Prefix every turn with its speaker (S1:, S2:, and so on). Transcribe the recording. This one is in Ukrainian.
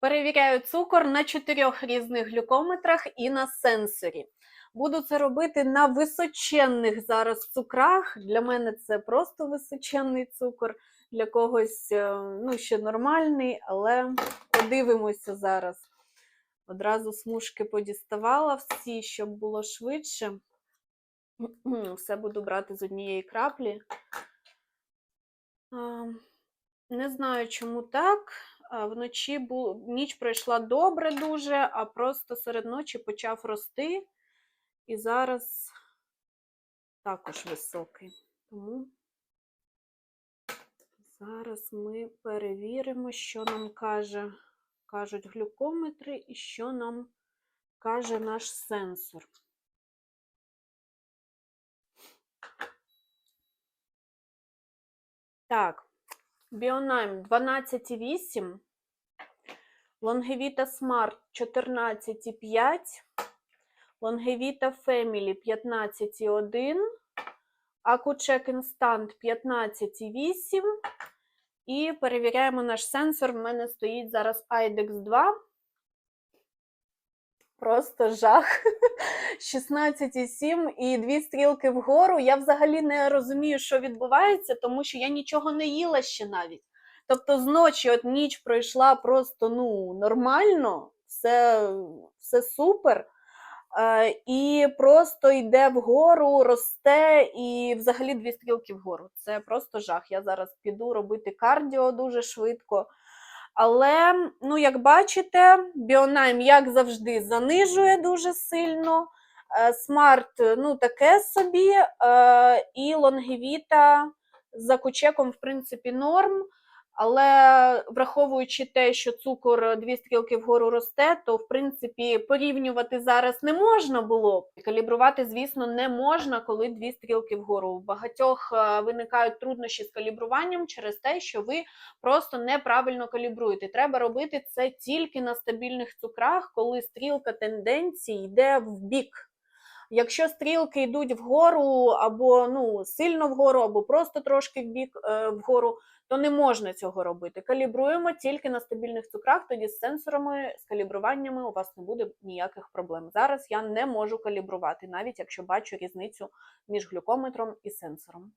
S1: Перевіряю цукор на чотирьох різних глюкометрах і на сенсорі. Буду це робити на височенних зараз цукрах. Для мене це просто височенний цукор, для когось е, ну, ще нормальний, але подивимося зараз. Одразу смужки подіставала всі, щоб було швидше. Все буду брати з однієї краплі. Не знаю, чому так. Вночі бу... ніч пройшла добре дуже, а просто серед ночі почав рости. І зараз також високий. Тому зараз ми перевіримо, що нам каже, кажуть глюкометри і що нам каже наш сенсор. Так, Біонайм 12,8, Longevita Smart 14,5, Longevita Family 15,1, AcuCheck Instant 15,8. І перевіряємо наш сенсор. В мене стоїть зараз IDEX 2. Просто жах. 16,7 і дві стрілки вгору. Я взагалі не розумію, що відбувається, тому що я нічого не їла ще навіть. Тобто, зночі от ніч пройшла просто ну, нормально, все, все супер. Е, і просто йде вгору, росте, і взагалі дві стрілки вгору. Це просто жах. Я зараз піду робити кардіо дуже швидко. Але, ну, як бачите, Біонайм, як завжди, занижує дуже сильно. Смарт, ну, таке собі, е, і Лонгевіта за кучеком, в принципі, норм. Але враховуючи те, що цукор дві стрілки вгору росте, то в принципі порівнювати зараз не можна було. Калібрувати, звісно, не можна, коли дві стрілки вгору. У багатьох е, виникають труднощі з калібруванням через те, що ви просто неправильно калібруєте. Треба робити це тільки на стабільних цукрах, коли стрілка тенденції йде в бік. Якщо стрілки йдуть вгору, або ну, сильно вгору, або просто трошки бік е, вгору, то не можна цього робити. Калібруємо тільки на стабільних цукрах, тоді з сенсорами, з калібруваннями у вас не буде ніяких проблем. Зараз я не можу калібрувати, навіть якщо бачу різницю між глюкометром і сенсором.